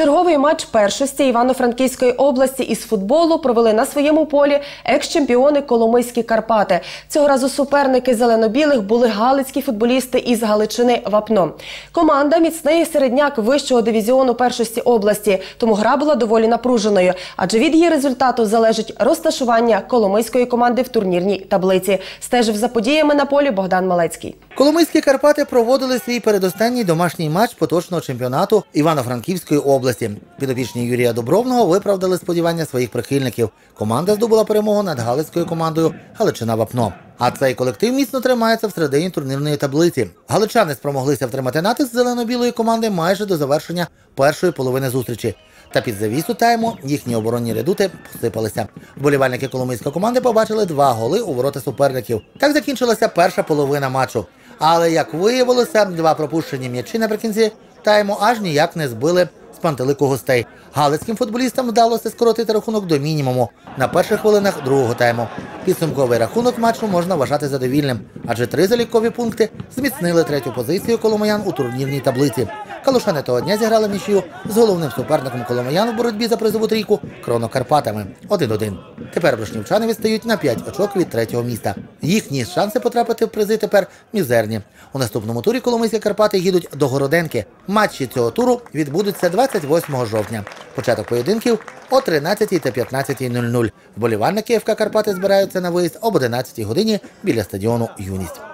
Черговий матч першості Івано-Франківської області із футболу провели на своєму полі екс-чемпіони Коломийські Карпати. Цього разу суперники зелено-білих були галицькі футболісти із Галичини Вапно. Команда міцний середняк вищого дивізіону першості області, тому гра була доволі напруженою, адже від її результату залежить розташування коломийської команди в турнірній таблиці. Стежив за подіями на полі Богдан Малецький. Коломийські Карпати проводили свій передостанній домашній матч поточного чемпіонату Івано-Франківської області. Підопічні Юрія Добровного виправдали сподівання своїх прихильників. Команда здобула перемогу над галицькою командою Галичина Вапно. А цей колектив міцно тримається в середині турнірної таблиці. Галичани спромоглися втримати натиск зелено-білої команди майже до завершення першої половини зустрічі. Та під завісу тайму їхні оборонні редути посипалися. Вболівальники Коломийської команди побачили два голи у ворота суперників. Так закінчилася перша половина матчу. Але як виявилося, два пропущені м'ячі наприкінці тайму аж ніяк не збили з пантелику гостей. Галицьким футболістам вдалося скоротити рахунок до мінімуму на перших хвилинах другого тайму. Підсумковий рахунок матчу можна вважати задовільним, адже три залікові пункти зміцнили третю позицію коломиян у турнірній таблиці. Калушани того дня зіграли нічию з головним суперником коломиян у боротьбі за призову трійку Кронокарпатами 1-1. Тепер брошнівчани відстають на 5 очок від третього міста. Їхні шанси потрапити в призи тепер мізерні. У наступному турі Коломийські Карпати їдуть до Городенки. Матчі цього туру відбудуться 28 жовтня. Початок поєдинків о 13 та 15.00. Вболівальники ФК Карпати збираються на виїзд об 11 годині біля стадіону Юність.